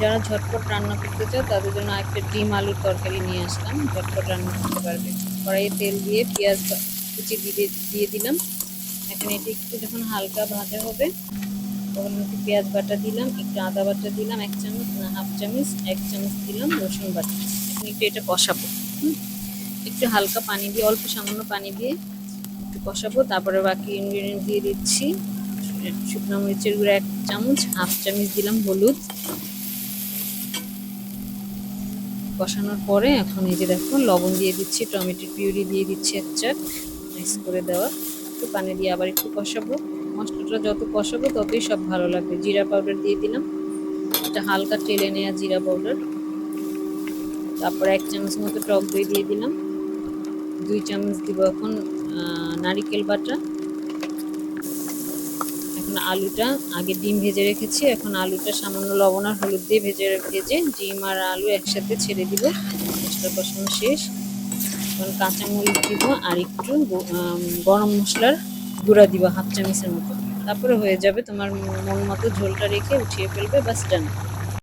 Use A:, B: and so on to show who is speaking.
A: যারা ঝটপট রান্না করতে চাও, তাদের জন্য একটা ডিম আলুর তরকারি নিয়ে আসলাম। ঝটপট রান্না করতে পারবে। কড়াইয়ে তেল দিয়ে পেঁয়াজ কুচি দিয়ে দিয়ে দিলাম। এখন এটি একটু যখন হালকা ভাজা হবে, তখন একটু পেঁয়াজ বাটা দিলাম, একটু আদা বাটা দিলাম, এক চামচ হাফ চামচ, এক চামচ দিলাম রসুন বাটা। এখন একটু এটা কষাবো? একটু হালকা পানি দিয়ে, অল্প সামান্য পানি দিয়ে একটু কষাবো। তারপরে বাকি ইনগ্রিডিয়েন্ট দিয়ে দিচ্ছি। শুকনো মরিচের গুঁড়ো এক চামচ, হাফ চামচ দিলাম হলুদ। কষানোর পরে এখন এই যে দেখো লবণ দিয়ে দিচ্ছি, টমেটোর পিউরি দিয়ে দিচ্ছি এক চাট, মিক্স করে দেওয়া। একটু পানি দিয়ে আবার একটু কষাবো। মশলাটা যত কষাবো ততই সব ভালো লাগবে। জিরা পাউডার দিয়ে দিলাম। এটা হালকা টেলে নেওয়া জিরা পাউডার। তারপর এক চামচ মতো টক দই দিয়ে দিলাম। দুই চামচ দিব এখন নারিকেল বাটা। এখন আলুটা আগে ডিম ভেজে রেখেছি, এখন আলুটা সামান্য লবণ আর হলুদ দিয়ে ভেজে ভেজে ডিম আর আলু একসাথে ছেড়ে দিব। মশলা কষানো শেষ। এখন কাঁচামরিচ দিব আর একটু গরম মশলার গুঁড়া দিব, হাফ চামচের মতো। তারপরে হয়ে যাবে তোমার মন মতো ঝোলটা রেখে উঠিয়ে ফেলবে বাস ডান